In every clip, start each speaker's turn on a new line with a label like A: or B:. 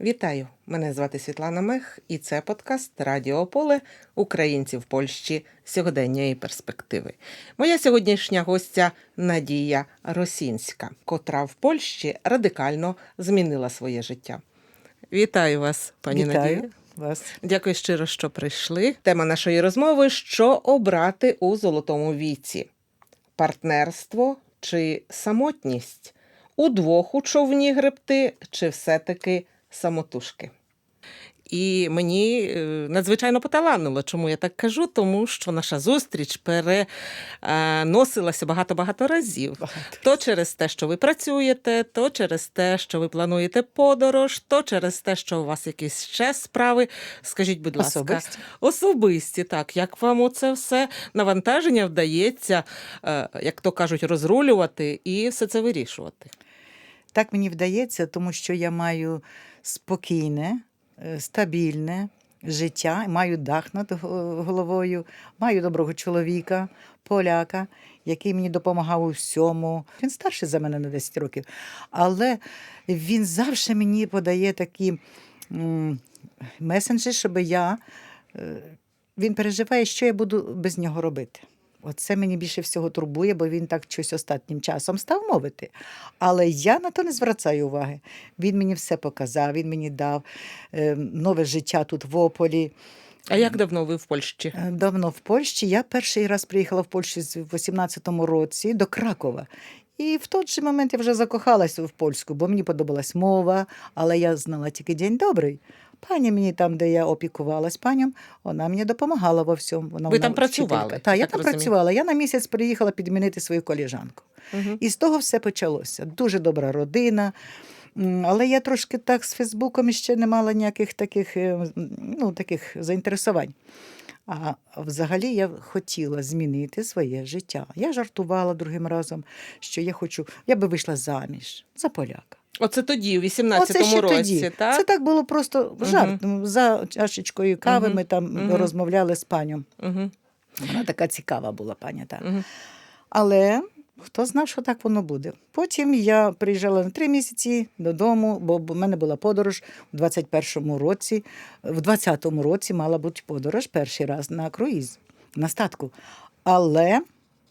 A: Вітаю! Мене звати Світлана Мех, і це подкаст Радіо Поле Українці в Польщі сьогодення перспективи. Моя сьогоднішня гостя Надія Росінська, котра в Польщі радикально змінила своє життя. Вітаю вас, пані
B: Вітаю
A: Надія.
B: вас.
A: Дякую щиро, що прийшли. Тема нашої розмови: що обрати у золотому віці: партнерство чи самотність? Удвох у човні гребти, чи все-таки самотужки? І мені е, надзвичайно поталанило, чому я так кажу, тому що наша зустріч переносилася багато-багато разів.
B: Багато.
A: То через те, що ви працюєте, то через те, що ви плануєте подорож, то через те, що у вас якісь ще справи. Скажіть, будь ласка,
B: Особисті.
A: особисті, так як вам оце все навантаження вдається, е, як то кажуть, розрулювати і все це вирішувати?
B: Так мені вдається, тому що я маю спокійне, е, стабільне життя, маю дах над головою, маю доброго чоловіка, поляка, який мені допомагав у всьому. Він старший за мене на 10 років, але він завжди мені подає такі месенджі, щоб я. е, Він переживає, що я буду без нього робити. Оце мені більше всього турбує, бо він так щось останнім часом став мовити. Але я на то не звертаю уваги. Він мені все показав, він мені дав е, нове життя тут в Ополі.
A: А як давно ви в Польщі?
B: Е, Давно в Польщі. Я перший раз приїхала в Польщу в 18-му році до Кракова. І в той же момент я вже закохалася в польську, бо мені подобалась мова, але я знала тільки день добрий. Пані мені там, де я опікувалась паням, вона мені допомагала во всьому. Вона
A: Ви
B: вона
A: там працювали.
B: Так, я там
A: розумію.
B: працювала. Я на місяць приїхала підмінити свою коліжанку.
A: Угу.
B: І з того все почалося. Дуже добра родина. Але я трошки так з Фейсбуком ще не мала ніяких таких, е, ну, таких заінтересувань. А взагалі я хотіла змінити своє життя. Я жартувала другим разом, що я хочу, я би вийшла заміж за поляка.
A: Оце тоді, у
B: Оце
A: 18-му році,
B: тоді.
A: так?
B: Це так було просто жарт. Ну, За чашечкою кави
A: Мгм.
B: ми там
A: Мгм.
B: розмовляли з панем.
A: Угу.
B: Вона така цікава була, пані. Так.
A: Угу.
B: Але хто знав, що так воно буде. Потім я приїжджала на три місяці додому, бо в мене була подорож у 21-му році. В 20-му році мала бути подорож перший раз на круїз, на статку. Але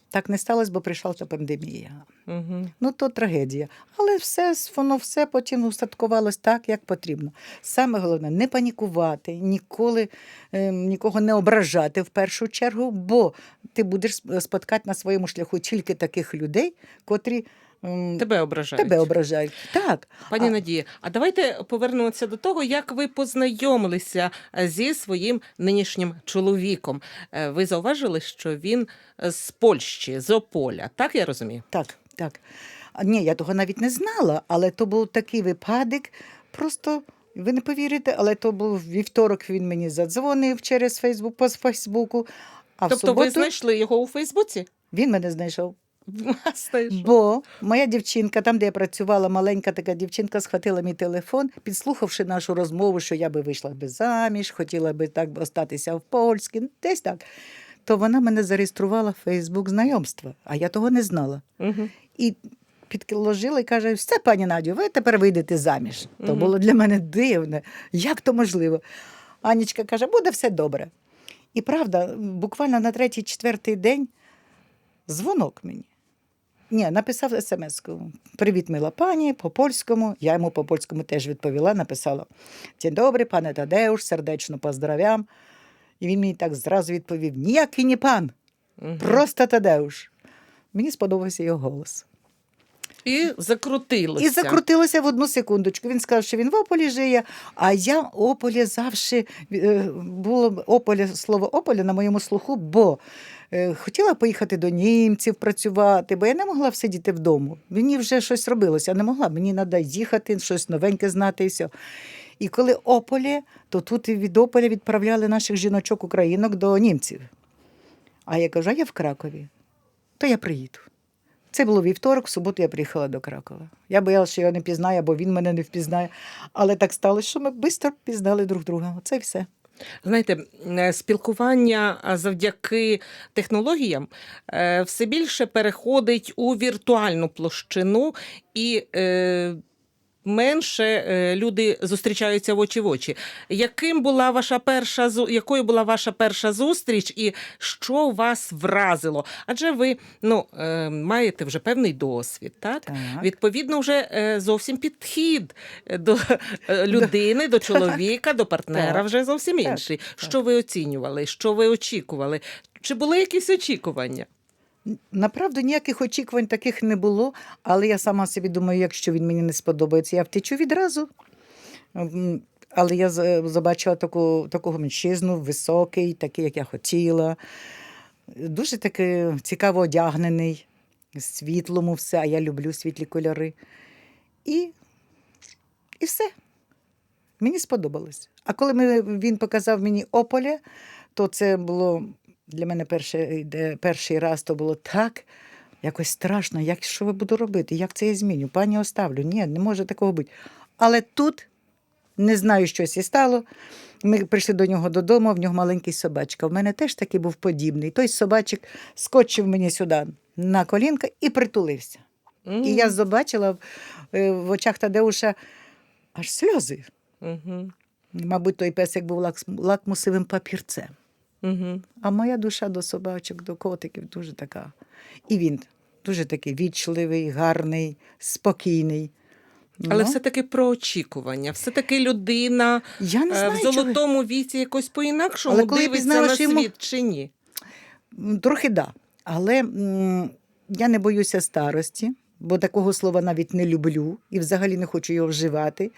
B: так не сталося, бо прийшла ця пандемія.
A: Угу.
B: Ну, то трагедія. Але все, воно все потім устаткувалось так, як потрібно. Саме головне не панікувати, ніколи е, нікого не ображати в першу чергу, бо ти будеш сп- споткати на своєму шляху тільки таких людей, котрі
A: Тебе ображають.
B: тебе ображають. Так.
A: Пані
B: А-
A: Надія, а давайте повернемося до того, як ви познайомилися е, зі своїм нинішнім чоловіком. Е, Ви зауважили, що він е, з Польщі, з Ополя, так я розумію?
B: Так, так. Ні, я того навіть не знала, але то був такий випадок. Просто ви не повірите, але то був вівторок. Він мені задзвонив через Фейсбук по Фейсбуку. А в
A: тобто
B: суботу
A: ви знайшли його у Фейсбуці?
B: він мене знайшов. Бо моя дівчинка, там, де я працювала, маленька така дівчинка, схватила мій телефон, підслухавши нашу розмову, що я би вийшла би заміж, хотіла би так остатися в Польській, десь так. То вона мене зареєструвала в Фейсбук знайомства, а я того не знала.
A: Угу.
B: І підложила і каже: все, пані Надю, ви тепер вийдете заміж. То було для мене дивне. Як то можливо? Анічка каже, буде все добре. І правда, буквально на третій-четвертий день дзвонок мені. Ні, написав смс-ку. Привіт, мила пані, по-польському. Я йому по-польському теж відповіла, написала: День добрий, пане Тадеуш, сердечно поздравям. І він мені так зразу відповів: ніякий не пан, просто Тадеуш. Мені сподобався його голос.
A: І закрутилося.
B: І закрутилося в одну секундочку. Він сказав, що він в Ополі жиє, а я Ополі завжди е, було Ополі, слово Ополі на моєму слуху, бо е, хотіла поїхати до німців працювати, бо я не могла всидіти вдома. Мені вже щось робилося, я не могла. Мені треба їхати, щось новеньке знати і все. І коли Ополі, то тут від Ополя відправляли наших жіночок українок до німців. А я кажу, а я в Кракові, то я приїду. Це було вівторок, в суботу я приїхала до Кракова. Я боялася, що його не пізнає, або він мене не впізнає. Але так сталося, що ми швидко пізнали друг друга. Оце і все.
A: Знаєте, е, спілкування завдяки технологіям е, все більше переходить у віртуальну площину і. Менше е, люди зустрічаються в очі в очі. Яким була ваша перша якою була ваша перша зустріч, і що вас вразило? Адже ви ну е, маєте вже певний досвід, так?
B: Так.
A: Відповідно, вже е, зовсім підхід до людини, до чоловіка, до партнера вже зовсім інший. Що ви оцінювали? Що ви очікували? Чи були якісь очікування?
B: Направду ніяких очікувань таких не було, але я сама собі думаю, якщо він мені не сподобається, я втечу відразу. Але я побачила таку, такого мужчизну, високий, такий, як я хотіла. Дуже таки цікаво одягнений, світлому все, а я люблю світлі кольори. І, і все. Мені сподобалось. А коли ми, він показав мені Ополе, то це було для мене перший, перший раз то було так. Якось страшно, як що я буду робити, як це я зміню? Пані оставлю. Ні, не може такого бути. Але тут не знаю, щось і стало. Ми прийшли до нього додому, в нього маленький собачка. В мене теж такий був подібний. Той собачик скочив мені сюди на колінка і притулився. І я побачила в, е, в очах Тадеуша аж сльози.
A: Угу.
B: Мабуть, той песик був лакмусовим папірцем.
A: Угу.
B: А моя душа до собачок, до котиків дуже така. І він дуже такий вічливий, гарний, спокійний.
A: Але
B: Ну,
A: все-таки про очікування. Все-таки людина
B: я не
A: е,
B: знаю,
A: в
B: чого.
A: золотому віці якось по-інакшому
B: Але
A: дивиться на
B: що йому-
A: світ чи ні?
B: Трохи да. Але м, я не боюся старості, бо такого слова навіть не люблю і взагалі не хочу його вживати.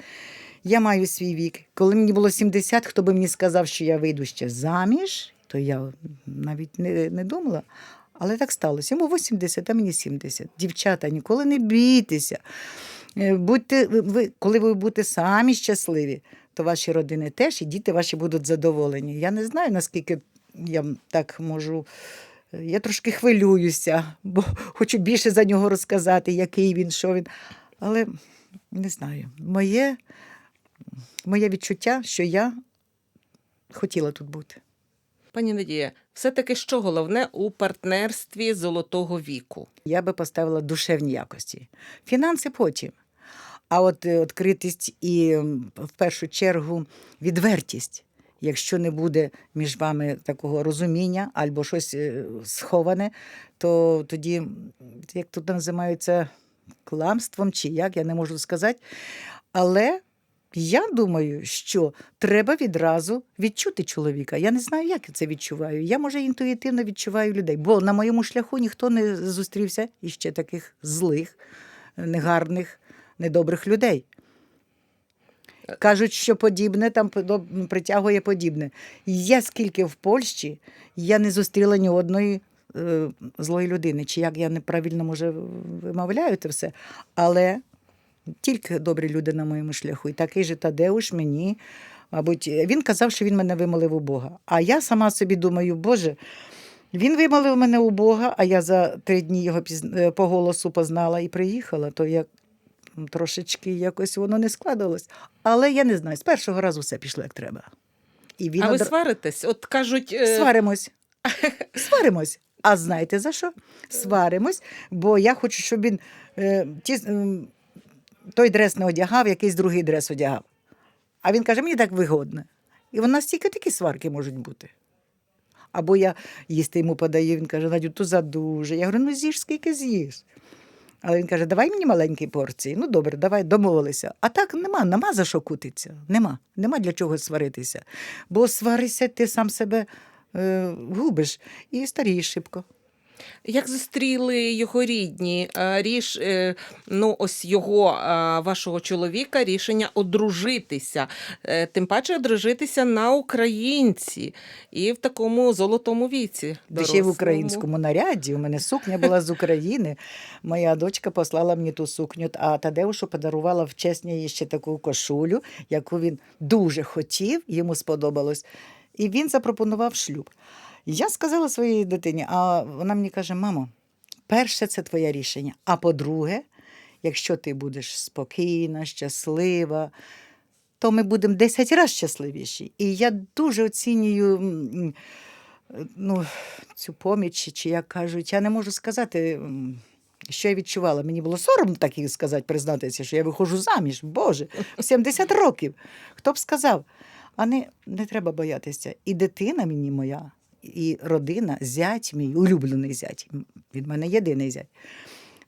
B: Я маю свій вік. Коли мені було 70, хто би мені сказав, що я вийду ще заміж, то я навіть не, не думала. Але так сталося. Йому 80, а мені 70. Дівчата, ніколи не бійтеся. Е, Будьте, ви- коли ви будете самі щасливі, то ваші родини теж і діти ваші будуть задоволені. Я не знаю, наскільки я так можу. е, Я трошки хвилююся, бо хочу більше за нього розказати, який він, що він. Але не знаю, моє, моє відчуття, що я хотіла тут бути.
A: Пані Надія, все-таки що головне у партнерстві золотого віку?
B: Я би поставила душевні якості. Фінанси потім. А от е, відкритість і в першу чергу відвертість. Якщо не буде між вами такого розуміння або щось е, сховане, то тоді, як тут називається, кламством чи як, я не можу сказати. Але я думаю, що треба відразу відчути чоловіка. Я не знаю, як я це відчуваю. Я, може, інтуїтивно відчуваю людей, бо на моєму шляху ніхто не зустрівся іще таких злих, негарних, недобрих людей. Кажуть, що подібне там притягує подібне. Я скільки в Польщі я не зустріла ні одної е, злої людини, чи як я неправильно може вимовляю це все. Але тільки добрі люди на моєму шляху. І такий же Тадеуш мені, мабуть, він казав, що він мене вимолив у Бога. А я сама собі думаю, Боже, він вимолив мене у Бога, а я за три дні його е, по голосу познала і приїхала, то як трошечки якось воно не складалось. Але я не знаю, з першого разу все пішло як треба. І він
A: а ви сваритесь? От кажуть, е,
B: Сваримось. Сваримось. А знаєте за що? Сваримось, бо я хочу, щоб він е, ті, той дрес не одягав, якийсь другий дрес одягав. А він каже, мені так вигодно. І в нас тільки такі сварки можуть бути. Або я їсти йому подаю, він каже, Надю, то задуже. Я говорю, ну з'їж, скільки з'їш. Але він каже, давай мені маленькі порції. Ну добре, давай домовилися. А так нема, нема за що кутитися. Нема. Нема для чого сваритися. Бо сварися, ти сам себе е, губиш і старієш шибко.
A: Як зустріли його рідні? Е, Ріш, е, ну ось його е, вашого чоловіка рішення одружитися, тим паче одружитися на українці і в такому золотому віці.
B: Ще в українському наряді. У мене сукня була з України. Моя дочка послала мені ту сукню, а Тадеушу подарувала в чесні їй ще таку кошулю, яку він дуже хотів, йому сподобалось. І він запропонував шлюб. Я сказала своїй дитині, а вона мені каже: мамо, перше, це твоє рішення. А по-друге, якщо ти будеш спокійна, щаслива, то ми будемо 10 разів щасливіші. І я дуже оцінюю ну, цю поміч, чи як кажуть, я не можу сказати, Що я відчувала? Мені було соромно так і сказати, признатися, що я виходжу заміж. Боже, 70 років. Хто б сказав? А не, не треба боятися. І дитина мені моя, і родина, зять мій, улюблений зять. Від мене єдиний зять.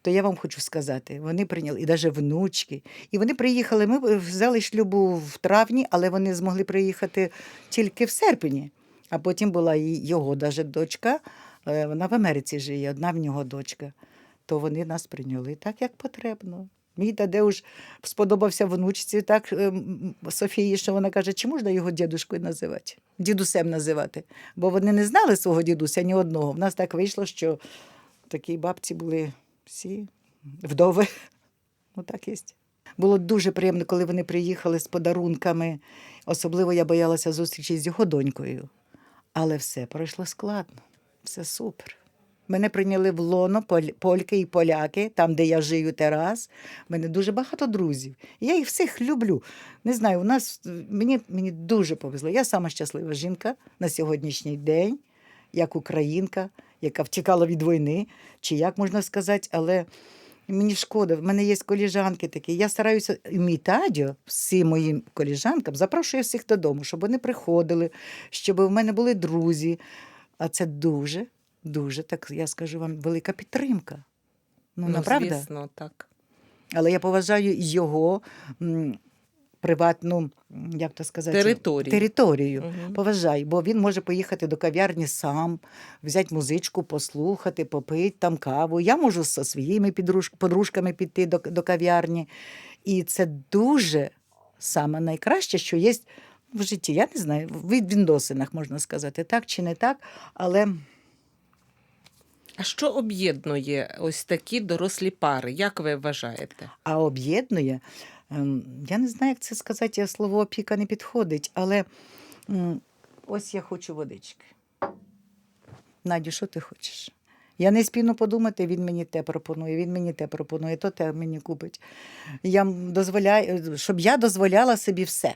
B: То я вам хочу сказати, вони прийняли, і навіть внучки. І вони приїхали. Ми взяли шлюбу в травні, але вони змогли приїхати тільки в серпні. А потім була і його даже дочка, е, вона в Америці живе, одна в нього дочка. То вони нас прийняли так, як потрібно. Мій Тадеуш сподобався внучці, так е, Софії, що вона каже, чи можна його дідушкою називати, дідусем називати. Бо вони не знали свого дідуся ні одного. В нас так вийшло, що такі бабці були всі вдови. Ну так є. Було дуже приємно, коли вони приїхали з подарунками. Особливо я боялася зустрічі з його донькою. Але все пройшло складно, все супер. Мене прийняли в лоно польки і поляки, там, де я живу зараз. У мене дуже багато друзів. Я їх всіх люблю. Не знаю, у нас мені, мені дуже повезло. Я сама щаслива жінка на сьогоднішній день, як українка, яка втікала від війни, чи як можна сказати, але мені шкода. В мене є коліжанки такі. Я стараюся, мій тадьо, всім моїм коліжанкам, запрошую всіх додому, щоб вони приходили, щоб в мене були друзі. А це дуже, дуже, так я скажу вам, велика підтримка. Ну, направда.
A: звісно, так.
B: Але я поважаю його м, приватну, як то сказати,
A: Територію.
B: територію.
A: Мгм.
B: Поважаю, бо він може поїхати до кав'ярні сам, взяти музичку, послухати, попити там каву. Я можу зі своїми подружками піти до, до кав'ярні. І це дуже саме найкраще, що є в житті. Я не знаю, в відносинах можна сказати, так чи не так, але.
A: А що об'єднує ось такі дорослі пари? Як ви вважаєте?
B: А об'єднує, ем, я не знаю, як це сказати, слово опіка не підходить, але ось я хочу водички. Надю, що ти хочеш? Я не спіну подумати, він мені те пропонує, він мені те пропонує, то те мені купить. Я дозволяю, щоб я дозволяла собі все.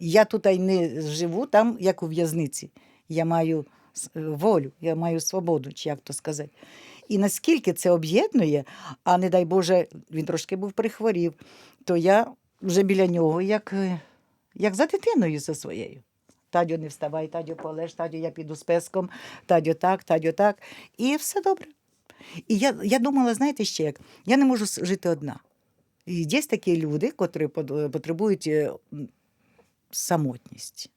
B: Я тут не живу там, як у в'язниці. Я маю волю, я маю свободу, чи як то сказати. І наскільки це об'єднує, а не дай Боже, він трошки був прихворів, то я вже біля нього, як, е, як за дитиною за своєю. Тадьо, не вставай, Тадьо, полеж, Тадьо, я піду з песком, Тадьо так, Тадьо так. І все добре. І я, я думала, знаєте ще як? Я не можу жити одна. І є такі люди, котрі потребують е, самотність.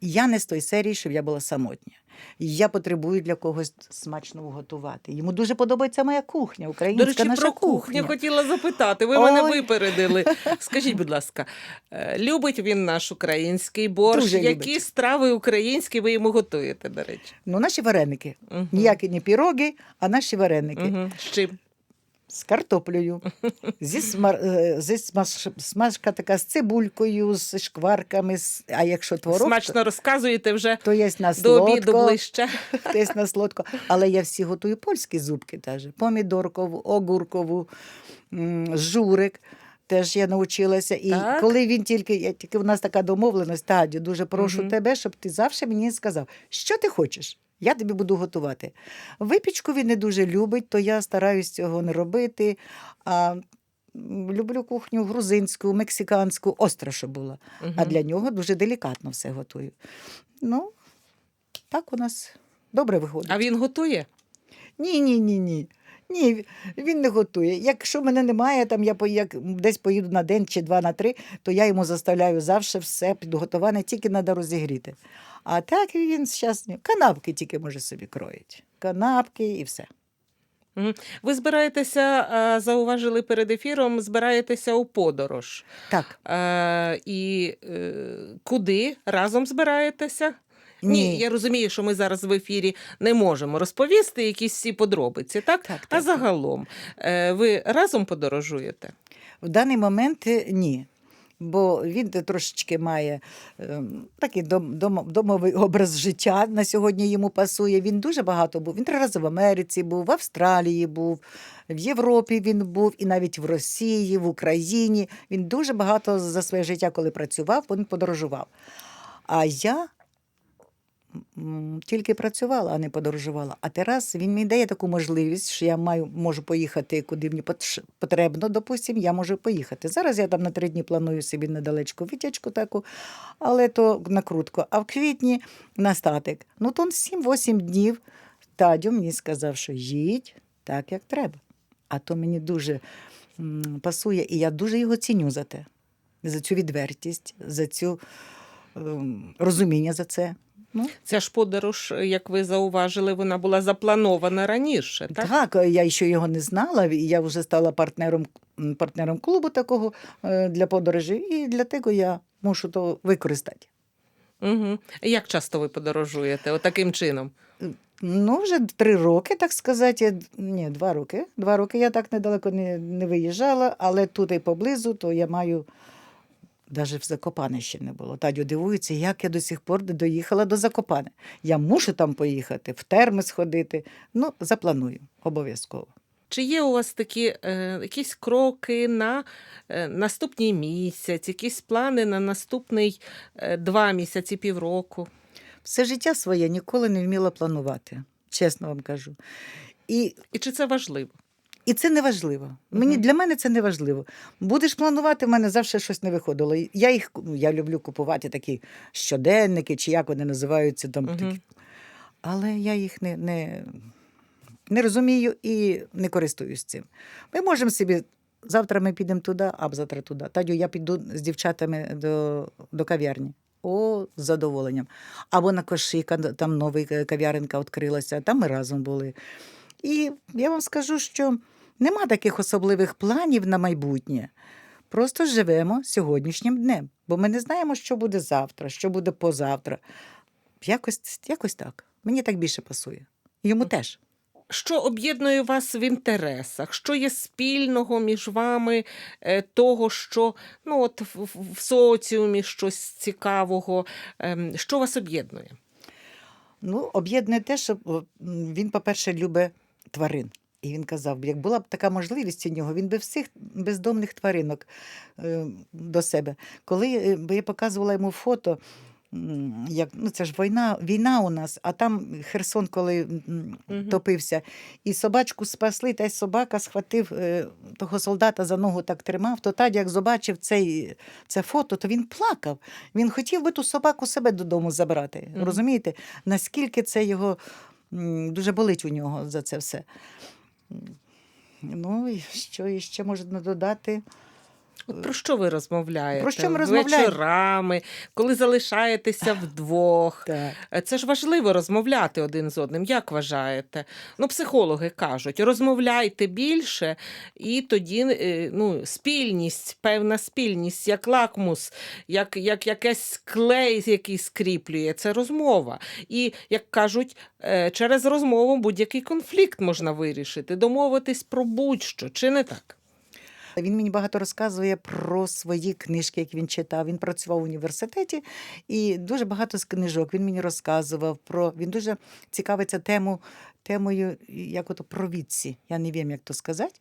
B: Я не з той серії, щоб я була самотня. Я потребую для когось смачного готувати. Йому дуже подобається моя кухня, українська
A: До речі,
B: наша
A: про
B: кухня.
A: кухню хотіла запитати. Ви мене випередили. Скажіть, будь ласка, е, любить він наш український борщ?
B: Дуже
A: Які
B: любить.
A: страви українські ви йому готуєте, до речі?
B: Ну, наші вареники.
A: Мгм.
B: Ніякі не піроги, а наші вареники.
A: Мгм. З чим?
B: З картоплею, зі смар... е, зі смаж... смажка така з цибулькою, з шкварками, з... а якщо творог,
A: Смачно розказуєте вже
B: то є на
A: до обіду ближче.
B: то є на солодко. Але я всі готую польські зубки теж. Помідоркову, огуркову, журик. Теж я навчилася. І
A: Так.
B: коли він тільки, я, тільки у нас така домовленість, Тадю, дуже прошу
A: Мгм.
B: тебе, щоб ти завжди мені сказав, що ти хочеш. Я тобі буду готувати. Випічку він не дуже любить, то я стараюсь цього не робити. А люблю кухню грузинську, мексиканську, остра, що була. А для нього дуже делікатно все готую. Ну, так у нас добре виходить.
A: А він готує?
B: Ні, ні, ні, ні. Ні, він не готує. Якщо мене немає, там я по- як десь поїду на день чи два на три, то я йому заставляю завжди все підготоване, тільки треба розігріти. А так він зараз канапки тільки може собі кроїть. Канапки і все.
A: Ви збираєтеся, е, зауважили перед ефіром, збираєтеся у подорож.
B: Так.
A: Е, І е, куди разом збираєтеся? Ні, я розумію, що ми зараз в ефірі не можемо розповісти якісь всі подробиці, так?
B: Так,
A: а
B: так,
A: загалом, е, ви разом подорожуєте?
B: В даний момент ні. Бо він трошечки має ем, такий дом, дом, домовий образ життя на сьогодні йому пасує. Він дуже багато був. Він три рази в Америці був, в Австралії був, в Європі він був, і навіть в Росії, в Україні. Він дуже багато за своє життя, коли працював, він подорожував. А я тільки працювала, а не подорожувала. А зараз він мені дає таку можливість, що я маю, можу поїхати, куди мені потрібно, допустим, я можу поїхати. Зараз я там на три дні планую собі недалечку витячку таку, але то накрутко. А в квітні на статик. Ну, то 7-8 днів Тадю мені сказав, що їдь так, як треба. А то мені дуже пасує, і я дуже його ціню за те, за цю відвертість, за цю ем, розуміння за це. Ну,
A: Ця ж подорож, як ви зауважили, вона була запланована раніше, так?
B: так? я ще його не знала, і я вже стала партнером, партнером клубу такого е, для подорожі, і для того я мушу то використати.
A: Угу. Як часто ви подорожуєте? Отаким чином?
B: Ну, вже три роки, так сказати. я- Ні, два роки. Два роки я так недалеко не, не виїжджала, але тут і поблизу, то я маю. Навіть в Закопане ще не було. Тадю дивується, як я до сих пор не доїхала до Закопане. Я мушу там поїхати, в терми сходити. Ну, запланую обов'язково.
A: Чи є у вас такі е, якісь кроки на е, наступний місяць, якісь плани на наступний е, два місяці, півроку?
B: Все життя своє ніколи не вміла планувати, чесно вам кажу. І
A: І чи це важливо?
B: І це не важливо. Мені для мене це не важливо. Будеш планувати, в мене завжди щось не виходило. Я їх ну, я люблю купувати такі щоденники, чи як вони називаються там.
A: Мгм.
B: Такі. Але я їх не, не, не розумію і не користуюсь цим. Ми можемо собі. Завтра ми підемо туди, а завтра туди. Тадю, я піду з дівчатами до, до кав'ярні. О, з задоволенням. Або на Кошика, там нова кав'яренка відкрилася, там ми разом були. І я вам скажу, що нема таких особливих планів на майбутнє. Просто живемо сьогоднішнім днем, бо ми не знаємо, що буде завтра, що буде позавтра. Якось, якось так. Мені так більше пасує. Йому теж.
A: Що об'єднує вас в інтересах? Що є спільного між вами е, того, що ну, от в, соціумі щось цікавого? Ем, Що вас об'єднує?
B: Ну, об'єднує те, що він, по-перше, любить тварин. І він казав, як була б така можливість у нього, він би всіх бездомних тваринок е, до себе. Коли е, я показувала йому фото, як, ну це ж війна, війна у нас, а там Херсон, коли топився, і собачку спасли, та й собака схватив е, того солдата за ногу, так тримав. То Тадя, як побачив цей, це фото, то він плакав. Він хотів би ту собаку себе додому забрати. Розумієте, наскільки це його дуже болить у нього за це все. Ну, і що іще можна додати?
A: От про що ви розмовляєте?
B: Про що ми розмовляємо?
A: Вечорами, коли залишаєтеся вдвох.
B: Так.
A: Це ж важливо розмовляти один з одним. Як вважаєте? Ну, психологи кажуть, розмовляйте більше, і тоді е, ну, спільність, певна спільність, як лакмус, як, як якийсь клей, який скріплює, це розмова. І, як кажуть, е, через розмову будь-який конфлікт можна вирішити, домовитись про будь-що, чи не так?
B: Він мені багато розказує про свої книжки, які він читав. Він працював в університеті і дуже багато з книжок. Він мені розказував про. Він дуже цікавиться тему, темою, як ото провідці. Я не wiem, як то сказати.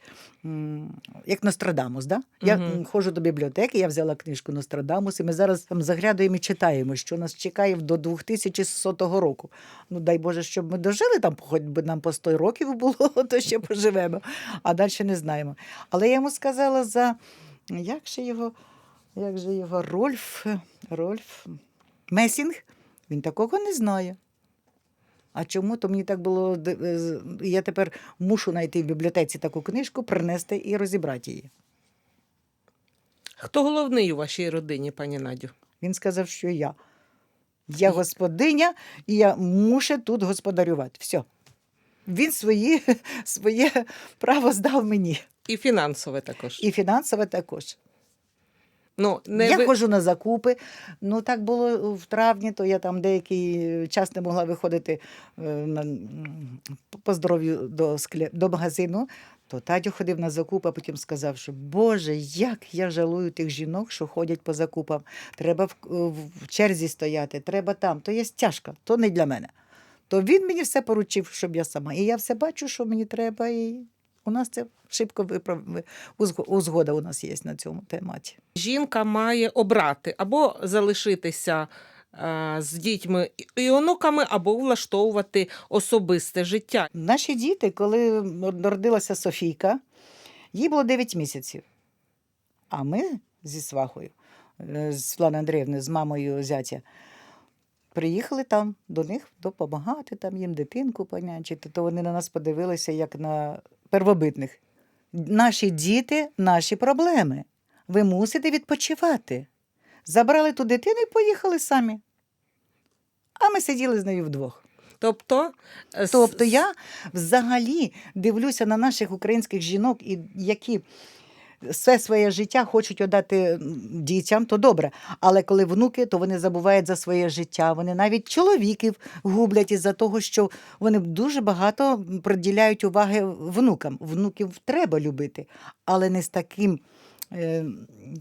B: Як Нострадамус, да? Я м, ходжу до бібліотеки, я взяла книжку Нострадамус, і ми зараз там заглядуємо і читаємо, що нас чекає до 2100 року. Ну, дай Боже, щоб ми дожили там, хоч би нам по 100 років було, то ще поживемо, а далі не знаємо. Але я йому сказала за як же його, як же його Рольф, Рольф Месінг. Він такого не знає. А чому? То мені так було. е, Я тепер мушу знайти в бібліотеці таку книжку, принести і розібрати її.
A: Хто головний у вашій родині, пані Надю?
B: Він сказав, що я. Я господиня, і я мушу тут господарювати. Все. Він свої, своє право здав мені.
A: І фінансове також.
B: І фінансове також.
A: Ну, не
B: я
A: ви...
B: ходжу на закупи. Ну так було в травні, то я там деякий час не могла виходити е, на, по здоров'ю до, скля... до магазину. То Тадю ходив на закуп, а потім сказав, що Боже, як я жалую тих жінок, що ходять по закупам. Треба в, в черзі стояти, треба там. То є тяжко, то не для мене. То він мені все поручив, щоб я сама. І я все бачу, що мені треба. І у нас це шибко виправ... узгода у нас є на цьому тематі.
A: жінка має обрати або залишитися е, з дітьми і онуками або влаштовувати особисте життя.
B: Наші діти, коли народилася Софійка, їй було 9 місяців. А ми зі свахою, е, з Світланою Андріївною, з мамою зятя, приїхали там до них допомагати, там їм дитинку понянчити, то вони на нас подивилися як на первобитних. Наші діти, наші проблеми. Ви мусите відпочивати. Забрали ту дитину і поїхали самі. А ми сиділи з нею вдвох.
A: Тобто, е,
B: Тобто я взагалі дивлюся на наших українських жінок, які все своє життя хочуть віддати дітям, то добре. Але коли внуки, то вони забувають за своє життя. Вони навіть чоловіків гублять із-за того, що вони дуже багато приділяють уваги внукам. Внуків треба любити, але не з таким. е,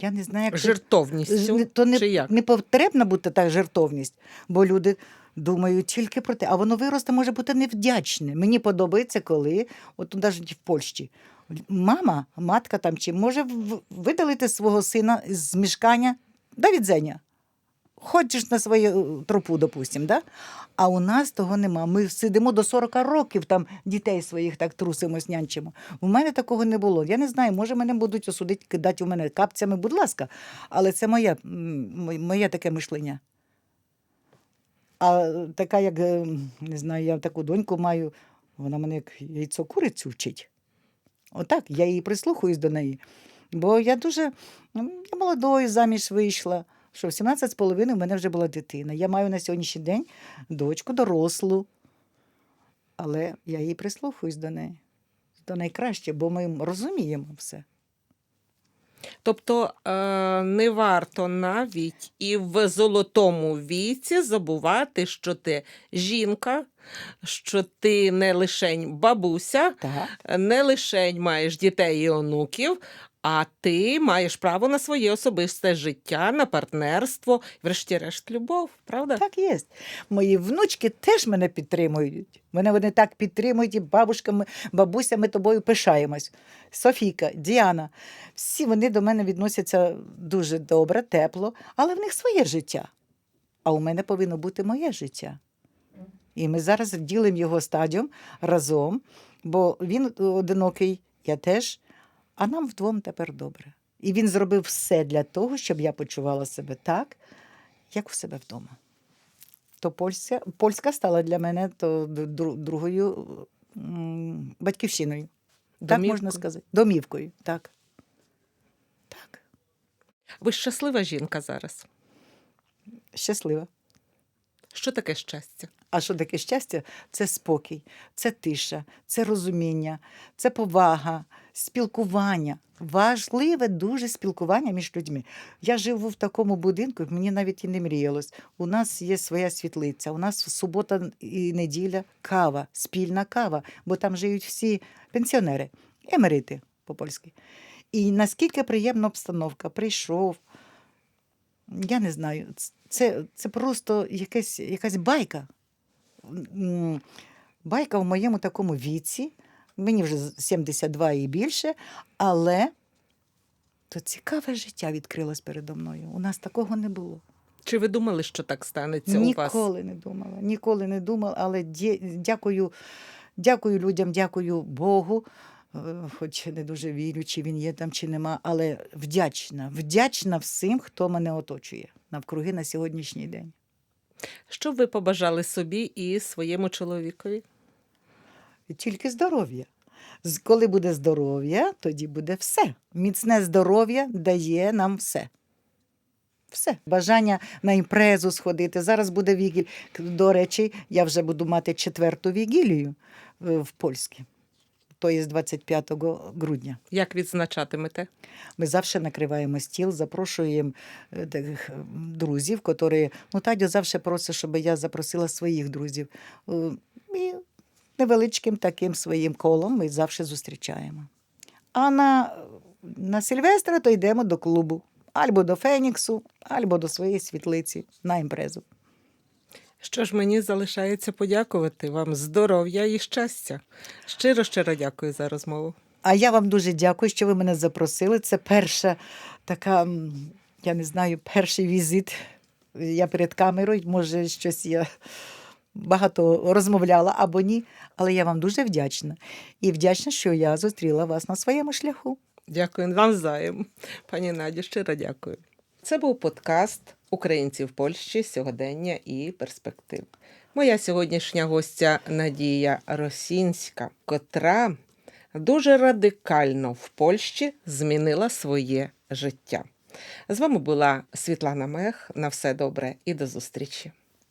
B: Я не знаю, як
A: жертовністю.
B: То не,
A: чи як?
B: не потрібна бути та жертовність, бо люди думають тільки про те, а воно виросте може бути невдячне. Мені подобається, коли, от навіть в Польщі, мама, матка там чи може видалити свого сина з мішкання до відзення. Хочеш на свою е, тропу, допустим, да? а у нас того нема. Ми сидимо до 40 років, там дітей своїх так трусимось, нянчимо. У мене такого не було. Я не знаю, може мене будуть осудити, кидати у мене капцями, будь ласка. Але це моє, моє- моє таке мишлення. А така, як е, не знаю, я таку доньку маю, вона мене як яйцо курицю вчить. Отак, я її прислухаюсь до неї. Бо я дуже я молодою заміж вийшла, що в 17 з половиною в мене вже була дитина. Я маю на сьогоднішній день дочку дорослу. Але я їй прислухаюсь до неї. До найкраще, бо ми розуміємо все.
A: Тобто е, не варто навіть і в золотому віці забувати, що ти жінка, що ти не лишень бабуся,
B: Так.
A: не лишень маєш дітей і онуків, а ти маєш право на своє особисте життя, на партнерство, врешті-решт, любов, правда?
B: Так є. Мої внучки теж мене підтримують. Мене вони так підтримують, і бабушками, бабусями тобою пишаємось. Софійка, Діана, всі вони до мене відносяться дуже добре, тепло, але в них своє життя. А у мене повинно бути моє життя. І ми зараз ділимо його стадіум разом, бо він одинокий, я теж, а нам вдвом тепер добре. І він зробив все для того, щоб я почувала себе так, як у себе вдома. То Польська, Польська стала для мене то другою батьківщиною. Так можна сказати. Домівкою, так. Так.
A: Ви щаслива жінка зараз.
B: Щаслива.
A: Що таке щастя?
B: А що таке щастя? Це спокій, це тиша, це розуміння, це повага, спілкування. Важливе дуже спілкування між людьми. Я живу в такому будинку, мені навіть і не мріялось. У нас є своя світлиця, у нас субота і неділя кава, спільна кава, бо там живуть всі пенсіонери, емерити по-польськи. І наскільки приємна обстановка, прийшов. Я не знаю, це, це просто якась, якась байка. Байка в моєму такому віці, мені вже 72 і більше, але то цікаве життя відкрилось передо мною. У нас такого не було.
A: Чи ви думали, що так станеться у вас?
B: Ніколи не думала, ніколи не думала, але дякую, дякую людям, дякую Богу. е, Хоч не дуже вірю, чи він є там, чи нема, але вдячна, вдячна всім, хто мене оточує навкруги на сьогоднішній день.
A: Що ви побажали собі і своєму чоловікові?
B: Тільки здоров'я. Коли буде здоров'я, тоді буде все. Міцне здоров'я дає нам все. Все. Бажання на імпрезу сходити. Зараз буде вігіль. До речі, я вже буду мати четверту вігілію е, в польській. То є з 25 грудня.
A: Як відзначатимете?
B: Ми завжди накриваємо стіл, запрошуємо е, е, друзів, які, ну, Тадьо завжди просить, щоб я запросила своїх друзів. Е, І невеличким таким своїм колом ми завжди зустрічаємо. А на, на Сильвестра то йдемо до клубу. Або до Феніксу, або до своєї світлиці на імпрезу.
A: Що ж мені залишається подякувати вам здоров'я і щастя. Щиро щиро дякую за розмову.
B: А я вам дуже дякую, що ви мене запросили. Це перша така, я не знаю, перший візит Я перед камерою, може, щось я багато розмовляла або ні, але я вам дуже вдячна. І вдячна, що я зустріла вас на своєму шляху.
A: Дякую вам взаєм. Пані Надю, щиро дякую. Це був подкаст Українці в Польщі сьогодення і перспектив. Моя сьогоднішня гостя Надія Росінська, котра дуже радикально в Польщі змінила своє життя. З вами була Світлана Мех. На все добре і до зустрічі.